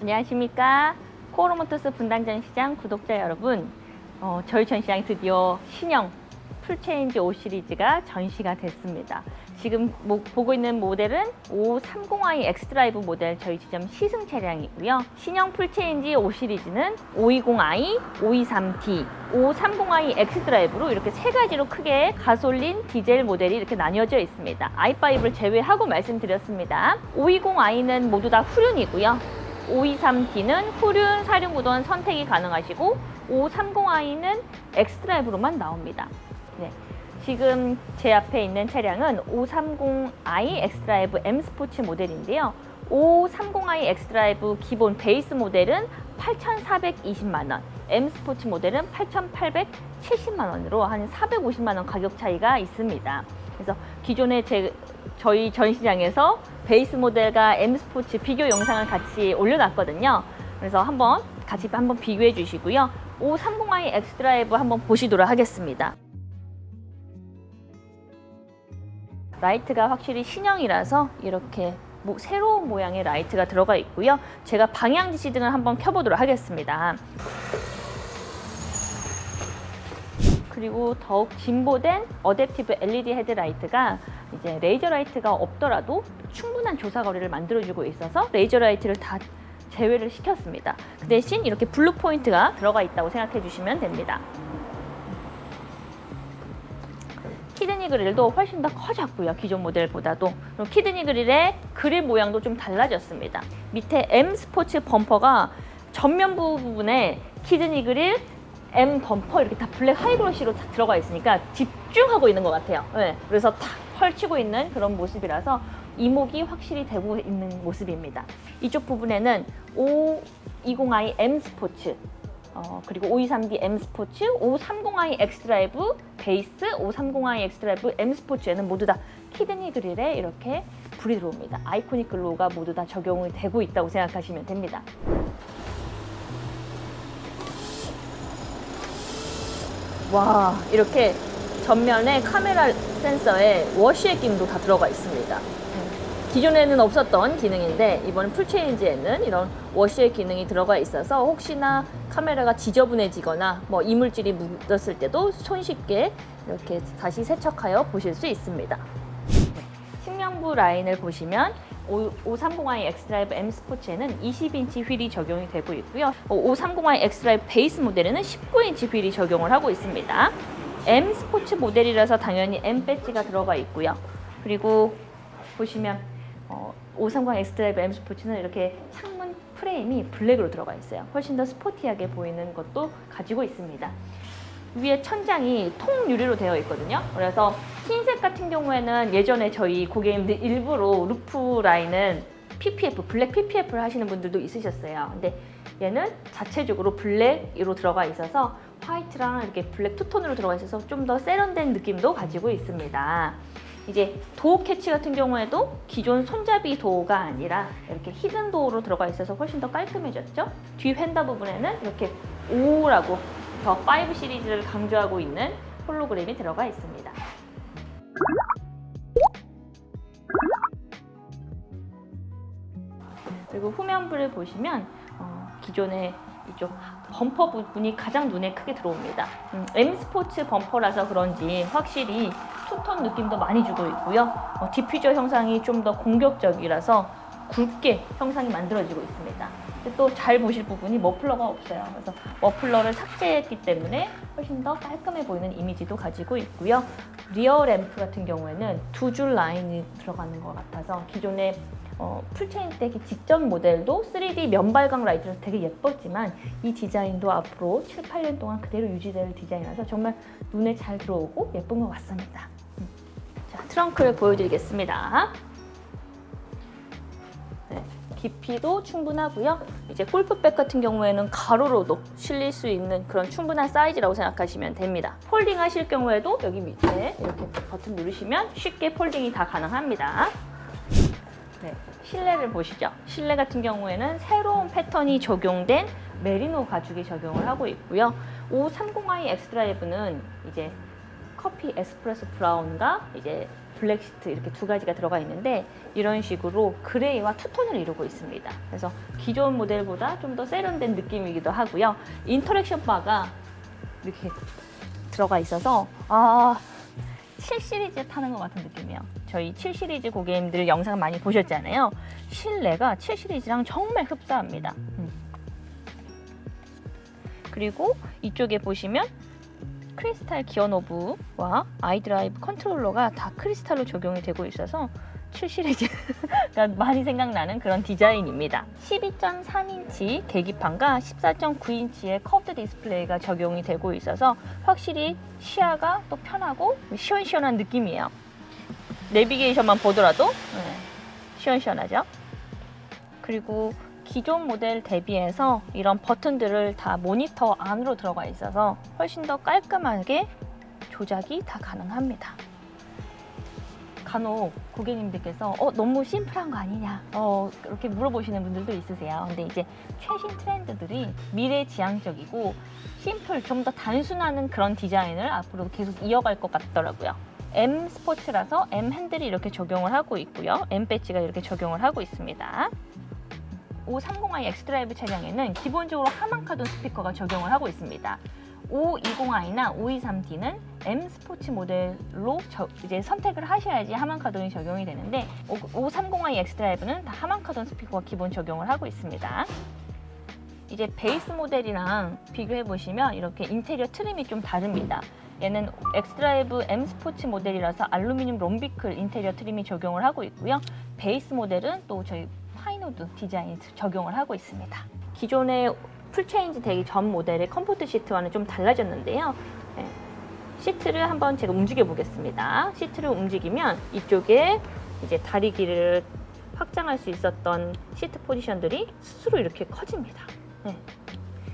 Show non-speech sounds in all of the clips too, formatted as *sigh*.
안녕하십니까. 코오로모토스 분당전 시장 구독자 여러분. 어, 저희 전시장 드디어 신형 풀체인지 5 시리즈가 전시가 됐습니다. 지금 모- 보고 있는 모델은 530i 엑스드라이브 모델 저희 지점 시승 차량이고요. 신형 풀체인지 5 시리즈는 520i, 523D, 530i 엑스드라이브로 이렇게 세 가지로 크게 가솔린, 디젤 모델이 이렇게 나뉘어져 있습니다. i5를 제외하고 말씀드렸습니다. 520i는 모두 다 후륜이고요. 523D는 후륜, 사륜구동 선택이 가능하시고 530i는 엑스드라이브로만 나옵니다. 네. 지금 제 앞에 있는 차량은 530i 엑스드라이브 M 스포츠 모델인데요. 530i 엑스드라이브 기본 베이스 모델은 8,420만 원, M 스포츠 모델은 8,870만 원으로 한 450만 원 가격 차이가 있습니다. 그래서 기존에 제 저희 전시장에서 베이스 모델과 M 스포츠 비교 영상을 같이 올려놨거든요. 그래서 한번 같이 한번 비교해 주시고요. 530i 엑스드라이브 한번 보시도록 하겠습니다. 라이트가 확실히 신형이라서 이렇게 모- 새로운 모양의 라이트가 들어가 있고요. 제가 방향 지시 등을 한번 켜보도록 하겠습니다. 그리고 더욱 진보된 어댑티브 LED 헤드라이트가 이제 레이저 라이트가 없더라도 충분한 조사 거리를 만들어주고 있어서 레이저 라이트를 다 제외를 시켰습니다. 그 대신 이렇게 블루 포인트가 들어가 있다고 생각해 주시면 됩니다. 키드니 그릴도 훨씬 더 커졌고요. 기존 모델보다도. 키드니 그릴의 그릴 모양도 좀 달라졌습니다. 밑에 M 스포츠 범퍼가 전면 부분에 키드니 그릴, M 범퍼 이렇게 다 블랙 하이그로시로 다 들어가 있으니까 집중하고 있는 것 같아요. 네, 그래서 탁 펼치고 있는 그런 모습이라서 이목이 확실히 되고 있는 모습입니다. 이쪽 부분에는 520i M 스포츠 어, 그리고 523D M 스포츠, 530i X 드라이브 베이스, 530i X 드라이브 M 스포츠에는 모두 다 키드니 그릴에 이렇게 불이 들어옵니다. 아이코닉 글로우가 모두 다 적용이 되고 있다고 생각하시면 됩니다. 와, 이렇게 전면에 카메라 센서에 워시의 기능도 다 들어가 있습니다. 기존에는 없었던 기능인데 이번 풀체인지에는 이런 워시의 기능이 들어가 있어서 혹시나 카메라가 지저분해지거나 뭐 이물질이 묻었을 때도 손쉽게 이렇게 다시 세척하여 보실 수 있습니다. 식명부 라인을 보시면 530i 엑스드라이브 M 스포츠에는 20인치 휠이 적용이 되고 있고요. 530i 엑스드라이브 베이스 모델에는 19인치 휠이 적용을 하고 있습니다. M 스포츠 모델이라서 당연히 M 배지가 들어가 있고요. 그리고 보시면 어, 530 엑스드라이브 M 스포츠는 이렇게 창문 프레임이 블랙으로 들어가 있어요. 훨씬 더 스포티하게 보이는 것도 가지고 있습니다. 위에 천장이 통유리로 되어 있거든요. 그래서 흰색 같은 경우에는 예전에 저희 고객님들 일부러 루프 라인은 PPF, 블랙 PPF를 하시는 분들도 있으셨어요. 근데 얘는 자체적으로 블랙으로 들어가 있어서 화이트랑 이렇게 블랙 투톤으로 들어가 있어서 좀 더 세련된 느낌도 가지고 있습니다. 이제 도어 캐치 같은 경우에도 기존 손잡이 도어가 아니라 이렇게 히든 도어로 들어가 있어서 훨씬 더 깔끔해졌죠. 뒤 휀더 부분에는 이렇게 5라고 더 5 시리즈를 강조하고 있는 홀로그램이 들어가 있습니다. 그리고 후면부를 보시면 어, 기존의 이쪽 범퍼 부분이 가장 눈에 크게 들어옵니다. 음, M 스포츠 범퍼라서 그런지 확실히 투톤 느낌도 많이 주고 있고요. 어, 디퓨저 형상이 좀 더 공격적이라서 굵게 형상이 만들어지고 있습니다. 또 잘 보실 부분이 머플러가 없어요. 그래서 머플러를 삭제했기 때문에 훨씬 더 깔끔해 보이는 이미지도 가지고 있고요. 리어 램프 같은 경우에는 두 줄 라인이 들어가는 것 같아서 기존에 어, 풀체인 떼기 직전 모델도 3D 면발광 라이트로 되게 예뻤지만 이 디자인도 앞으로 7, 8년 동안 그대로 유지될 디자인이라서 정말 눈에 잘 들어오고 예쁜 것 같습니다. 트렁크를 보여드리겠습니다. 네, 깊이도 충분하고요. 이제 골프백 같은 경우에는 가로로도 실릴 수 있는 그런 충분한 사이즈라고 생각하시면 됩니다. 폴딩 하실 경우에도 여기 밑에 이렇게 버튼 누르시면 쉽게 폴딩이 다 가능합니다. 네, 실내를 보시죠. 실내 같은 경우에는 새로운 패턴이 적용된 메리노 가죽에 적용을 하고 있고요. 530i X 드라이브는 이제 커피 에스프레소 브라운과 이제 블랙 시트 이렇게 두 가지가 들어가 있는데 이런 식으로 그레이와 투톤을 이루고 있습니다. 그래서 기존 모델보다 좀 더 세련된 느낌이기도 하고요. 인터랙션 바가 이렇게 들어가 있어서 아, 7 시리즈 타는 것 같은 느낌이에요. 저희 7 시리즈 고객님들 영상 많이 보셨잖아요. 실내가 7 시리즈랑 정말 흡사합니다. 음. 그리고 이쪽에 보시면 크리스탈 기어 노브와 아이드라이브 컨트롤러가 다 크리스탈로 적용이 되고 있어서 7 시리즈가 *laughs* 많이 생각나는 그런 디자인입니다. 12.3인치 계기판과 14.9인치의 커브드 디스플레이가 적용이 되고 있어서 확실히 시야가 또 편하고 시원시원한 느낌이에요. 내비게이션만 보더라도 네, 시원시원하죠. 그리고 기존 모델 대비해서 이런 버튼들을 다 모니터 안으로 들어가 있어서 훨씬 더 깔끔하게 조작이 다 가능합니다. 간혹 고객님들께서 어, 너무 심플한 거 아니냐 어, 그렇게 물어보시는 분들도 있으세요. 근데 이제 최신 트렌드들이 미래지향적이고 심플, 좀 더 단순하는 그런 디자인을 앞으로 계속 이어갈 것 같더라고요. M 스포츠라서 M 핸들이 이렇게 적용을 하고 있고요. M 배지가 이렇게 적용을 하고 있습니다. 530i X 드라이브 차량에는 기본적으로 하만카돈 스피커가 적용을 하고 있습니다. 520i나 523D는 M 스포츠 모델로 저- 이제 선택을 하셔야지 하만카돈이 적용이 되는데 530i X 드라이브는 다 하만카돈 스피커가 기본 적용을 하고 있습니다. 이제 베이스 모델이랑 비교해 보시면 이렇게 인테리어 트림이 좀 다릅니다. 얘는 엑스드라이브 M 스포츠 모델이라서 알루미늄 롬비클 인테리어 트림이 적용을 하고 있고요. 베이스 모델은 또 저희 파이노드 디자인 적용을 하고 있습니다. 기존의 풀체인지 되기 전 모델의 컴포트 시트와는 좀 달라졌는데요. 네. 시트를 한번 제가 움직여 보겠습니다. 시트를 움직이면 이쪽에 이제 다리 길이를 확장할 수 있었던 시트 포지션들이 스스로 이렇게 커집니다. 네.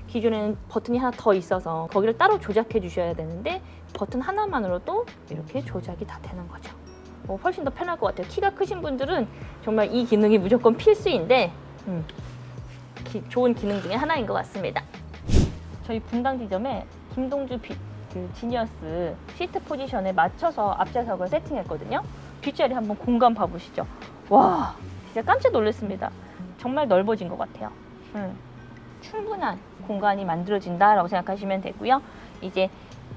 기존에는 버튼이 하나 더 있어서 거기를 따로 조작해 주셔야 되는데 버튼 하나만으로도 이렇게 조작이 다 되는 거죠. 뭐 훨씬 더 편할 것 같아요. 키가 크신 분들은 정말 이 기능이 무조건 필수인데 음, 기- 좋은 기능 중에 하나인 것 같습니다. 저희 분당 지점에 김동주 비, 그 지니어스 시트 포지션에 맞춰서 앞좌석을 세팅했거든요. 뒷자리 한번 공간 봐보시죠. 와, 진짜 깜짝 놀랐습니다. 정말 넓어진 것 같아요. 음, 충분한 공간이 만들어진다라고 생각하시면 되고요. 이제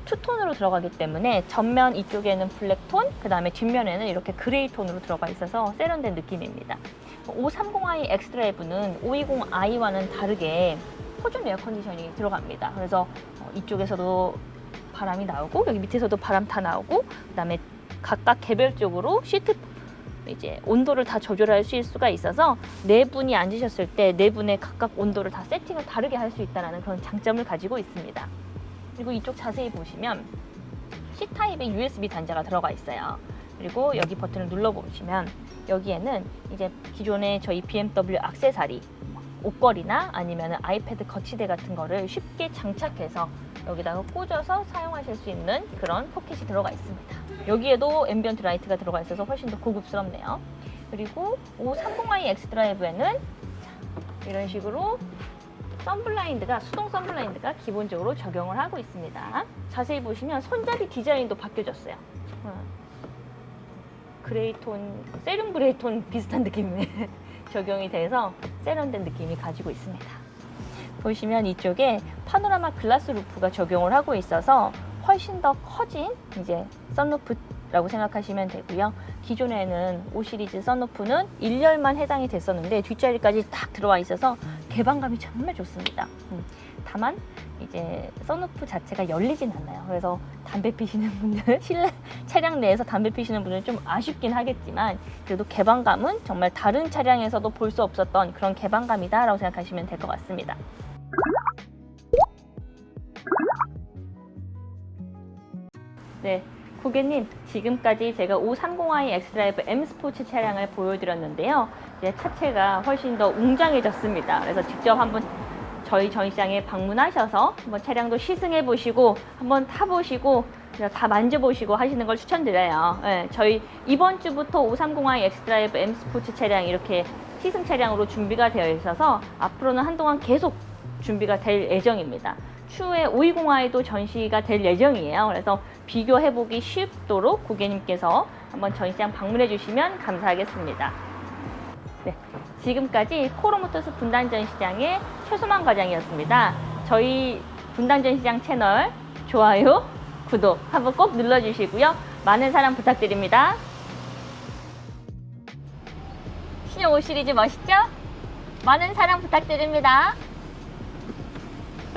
투톤으로 들어가기 때문에 전면 이쪽에는 블랙톤, 그 다음에 뒷면에는 이렇게 그레이 톤으로 들어가 있어서 세련된 느낌입니다. 530i X 드라이브는 520i와는 다르게 포준 에어 컨디셔닝이 들어갑니다. 그래서 어, 이쪽에서도 바람이 나오고 여기 밑에서도 바람 다 나오고 그다음에 각각 개별적으로 시트 이제 온도를 다 조절할 수가 있어서 네 분이 앉으셨을 때 네 분의 각각 온도를 다 세팅을 다르게 할 수 있다는 그런 장점을 가지고 있습니다. 그리고 이쪽 자세히 보시면 C 타입의 USB 단자가 들어가 있어요. 그리고 여기 버튼을 눌러 보시면 여기에는 이제 기존의 저희 BMW 악세사리 옷걸이나 아니면 아이패드 거치대 같은 거를 쉽게 장착해서 여기다가 꽂아서 사용하실 수 있는 그런 포켓이 들어가 있습니다. 여기에도 앰비언트 라이트가 들어가 있어서 훨씬 더 고급스럽네요. 그리고 530i X 드라이브에는 자, 이런 식으로 선블라인드가 수동 선블라인드가 기본적으로 적용을 하고 있습니다. 자세히 보시면 손잡이 디자인도 바뀌어졌어요. 음. 그레이톤, 세륨 그레이톤 비슷한 느낌이 *laughs* 적용이 돼서 세련된 느낌이 가지고 있습니다. 보시면 이쪽에 파노라마 글라스 루프가 적용을 하고 있어서 훨씬 더 커진 이제 썬루프 라고 생각하시면 되고요. 기존에는 5 시리즈 썬루프는 1열만 해당이 됐었는데 뒷자리까지 딱 들어와 있어서 개방감이 정말 좋습니다. 음, 다만 이제 썬루프 자체가 열리진 않아요. 그래서 담배 피시는 분들 *laughs* 실내 차량 내에서 담배 피시는 분들은 좀 아쉽긴 하겠지만 그래도 개방감은 정말 다른 차량에서도 볼 수 없었던 그런 개방감이다 라고 생각하시면 될 것 같습니다. 네, 고객님, 지금까지 제가 530i 엑스드라이브 M 스포츠 차량을 보여드렸는데요. 이제 차체가 훨씬 더 웅장해졌습니다. 그래서 직접 한번 저희 전시장에 방문하셔서 한번 차량도 시승해 보시고 한번 타보시고 다 만져보시고 하시는 걸 추천드려요. 예, 저희 이번 주부터 530i 엑스드라이브 M 스포츠 차량 이렇게 시승 차량으로 준비가 되어 있어서 앞으로는 한동안 계속 준비가 될 예정입니다. 추후에 520i도 전시가 될 예정이에요. 그래서 비교해 보기 쉽도록 고객님께서 한번 전시장 방문해 주시면 감사하겠습니다. 네, 지금까지 코로모토스 분단 전시장의 최소만 과장이었습니다. 저희 분단 전시장 채널 좋아요, 구독 한번 꼭 눌러주시고요. 많은 사랑 부탁드립니다. 5 시리즈 멋있죠? 많은 사랑 부탁드립니다.